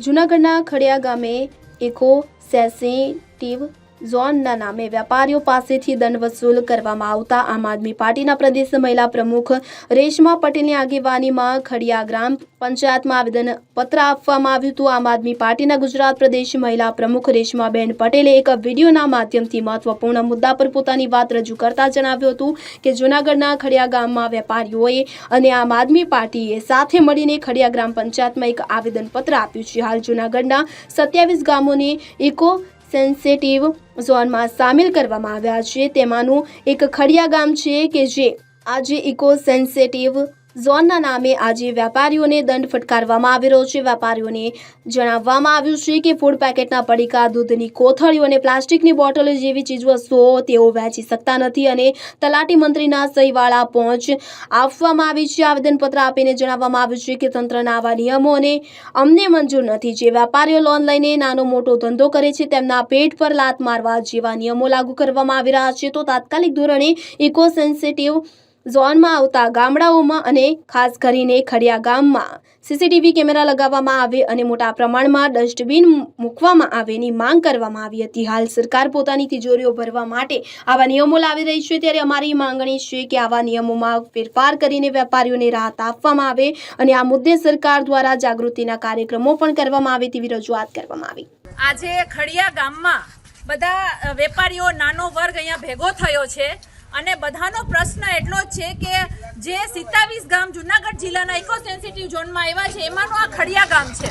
જૂનાગઢના ખડિયા ગામે eco sensitive ઝોનના નામે વેપારીઓ પાસેથી દંડ વસૂલ કરવામાં આવતા આમ આદમી પાર્ટીના પ્રદેશ મહિલા પ્રમુખ રેશમા પટેલની આગેવાનીમાં ખડિયા ગ્રામ પંચાયતમાં આવેદન પત્ર આપવામાં આવ્યું હતું. આમ આદમી પાર્ટીના ગુજરાત પ્રદેશ મહિલા પ્રમુખ રેશમાબેન પટેલે એક વિડીયોના માધ્યમથી મહત્વપૂર્ણ મુદ્દા પર પોતાની વાત રજૂ કરતા જણાવ્યું હતું કે જૂનાગઢના ખડિયા ગામમાં વેપારીઓએ અને આમ આદમી પાર્ટીએ સાથે મળીને ખડિયા ગ્રામ પંચાયતમાં એક આવેદનપત્ર આપ્યું છે. હાલ જૂનાગઢના સત્યાવીસ ગામોને ઇકો સેન્સિટિવ ઝોનમાં સામેલ કરવામાં આવ્યા છે. તેમાંનું એક ખડિયા ગામ છે કે જે આજે ઇકો સેન્સિટિવ ઝોનના નામે આજે વેપારીઓને દંડ ફટકારવામાં આવી રહ્યો છે. વેપારીઓને જણાવવામાં આવ્યું છે કે ફૂડ પેકેટના પડીકા, દૂધની કોથળીઓ અને પ્લાસ્ટિકની બોટલો જેવી ચીજવસ્તુઓ તેઓ વેચી શકતા નથી અને તલાટી મંત્રીના સહીવાળા પહોંચ આપવામાં આવી છે. આવેદનપત્ર આપીને જણાવવામાં આવ્યું છે કે તંત્રના આવા નિયમો અને અમને મંજૂર નથી. જે વેપારીઓ લોન લઈને નાનો મોટો ધંધો કરે છે, તેમના પેટ પર લાત મારવા જેવા નિયમો લાગુ કરવામાં આવી રહ્યા છે. તો તાત્કાલિક ધોરણે ઇકો સેન્સિટિવ ઝોનમાં આવતા ગામડાઓમાં અને ખાસ કરીને ખડિયા ગામમાં. સીસીટીવી કેમેરા લગાવવામાં આવે અને મોટા પ્રમાણમાં ડસ્ટબિન મૂકવામાં આવેની માંગ કરવામાં આવી હતી. હાલ સરકાર પોતાની તિજોરીઓ ભરવા માટે આવા નિયમો લાવી રહી છે. ત્યારે અમારી માંગણી છે કે આવા નિયમોમાં ફેરફાર કરીને વેપારીઓને રાહત આપવામાં આવે અને આ મુદ્દે સરકાર દ્વારા જાગૃતિના કાર્યક્રમો પણ કરવામાં આવે તેવી રજૂઆત કરવામાં આવી. આજે ખડિયા ગામમાં બધા વેપારીઓ, નાનો વર્ગ અહીંયા ભેગો થયો છે. અને બધાનો પ્રશ્ન એટલો છે કે જે સિત્તાવીસ ગામ જુનાગઢ જિલ્લાના ઇકો સેન્સિટિવ ઝોનમાં આવ્યા છે, એમાંનું આ ખડિયા ગામ છે.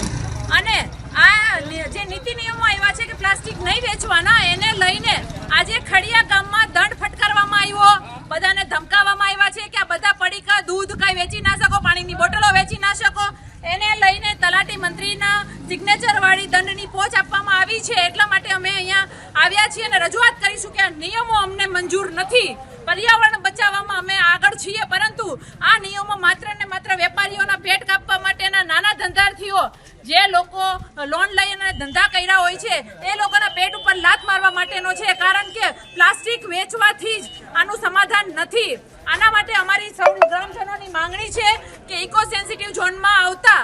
અને આ જે નીતિ નિયમો આવ્યા છે કે પ્લાસ્ટિક નહીં વેચવાના, એને લઈને આજે ખડિયા ગામમાં દંડ ફટકારવામાં આવ્યો. બધાને ધમકાવવામાં આવ્યા છે કે આ બધા પડીકા દૂધ કાંઈ વેચી ના શકો, પાણીની બોટલો વેચી ના શકો. એને લઈને તલાટી મંત્રીના સિગ્નેચરવાળી દંડની પોચ આપવામાં આવી છે. એટલા માટે અમે અહીંયા આવ્યા છીએ અને રજૂઆત કરીશું કે આ નિયમો અમને મંજૂર નથી. પર્યાવરણ બચાવવામાં અમે આગળ છીએ, પરંતુ આ નિયમો માત્ર ને માત્ર વેપારીઓના પેટ કાપવા માટેના નાના ધંધાર્થીઓ, જે લોકો લોન લઈને ધંધા કર્યા હોય છે, એ લોકોના પેટ ઉપર લાત મારવા માટેનો છે, કારણ કે પ્લાસ્ટિક વેચવાથી જ આનું સમાધાન નથી. આના માટે અમારી સૌ ગ્રામજનોની માંગણી છે કે ઇકો સેન્સિટિવ ઝોનમાં આવતા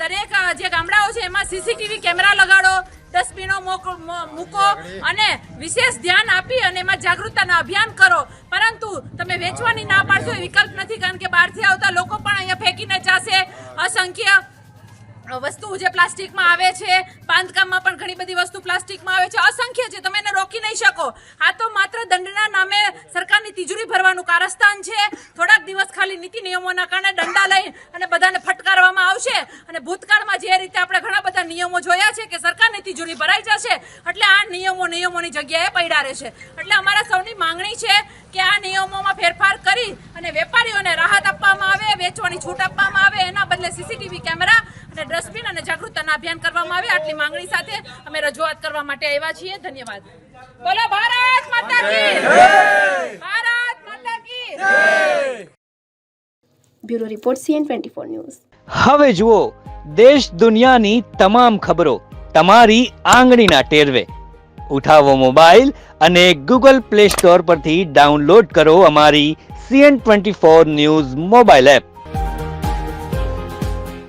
દરેક જે ગામડાઓ છે, એમાં સીસીટીવી કેમેરા લગાડો ડસ્ટબિનો મોકો- અને વિશેષ ધ્યાન આપી અને એમાં જાગૃતતાના અભિયાન કરો. પરંતુ તમે વેચવાની ના પાડશો વિકલ્પ નથી, કારણ કે બહારથી આવતા લોકો પણ અહીંયા ફેંકીને જાશે. અસંખ્ય વસ્તુ જે પ્લાસ્ટિકમાં આવે છે, બાંધકામમાં પણ ઘણી બધી વસ્તુ પ્લાસ્ટિકમાં આવે છે. અસંખ્ય છે, તમે એને રોકી નહીં શકો. આ તો માત્ર દંડના નામે સરકારની તિજોરી ભરવાનું કારસ્તાન છે. થોડાક દિવસ ખાલી નીતિ નિયમોના કારણે દંડા લઈ અને બધાને ફટકારવામાં આવશે. અને ભૂતકાળમાં જે રીતે આપણે ઘણા બધા નિયમો જોયા છે કે સરકારની તિજોરી ભરાઈ જશે, એટલે આ નિયમો નિયમોની જગ્યાએ પડ્યા રહેશે. એટલે અમારા સૌની માંગણી છે કે આ નિયમોમાં ફેરફાર કરી અને વેપારીઓને રાહત આપવામાં આવે, વેચવાની છૂટ આપવામાં આવે. એના બદલે સીસીટીવી કેમેરા અને ડસ્ટબિન અને જાગૃતતાના અભિયાન કરવામાં આવે. આટલી માંગણી સાથે અમે રજૂઆત કરવા માટે આવ્યા છીએ. ધન્યવાદ. બોલો ભારત માતા કી ભારત માતા કી bureau report CN twenty four news. હવે જુઓ દેશ દુનિયાની તમામ ખબરો તમારી આંગળીના ટેરવે. ઉઠાવો મોબાઈલ અને ગૂગલ પ્લે સ્ટોર પરથી ડાઉનલોડ કરો અમારી CN twenty four news mobile app.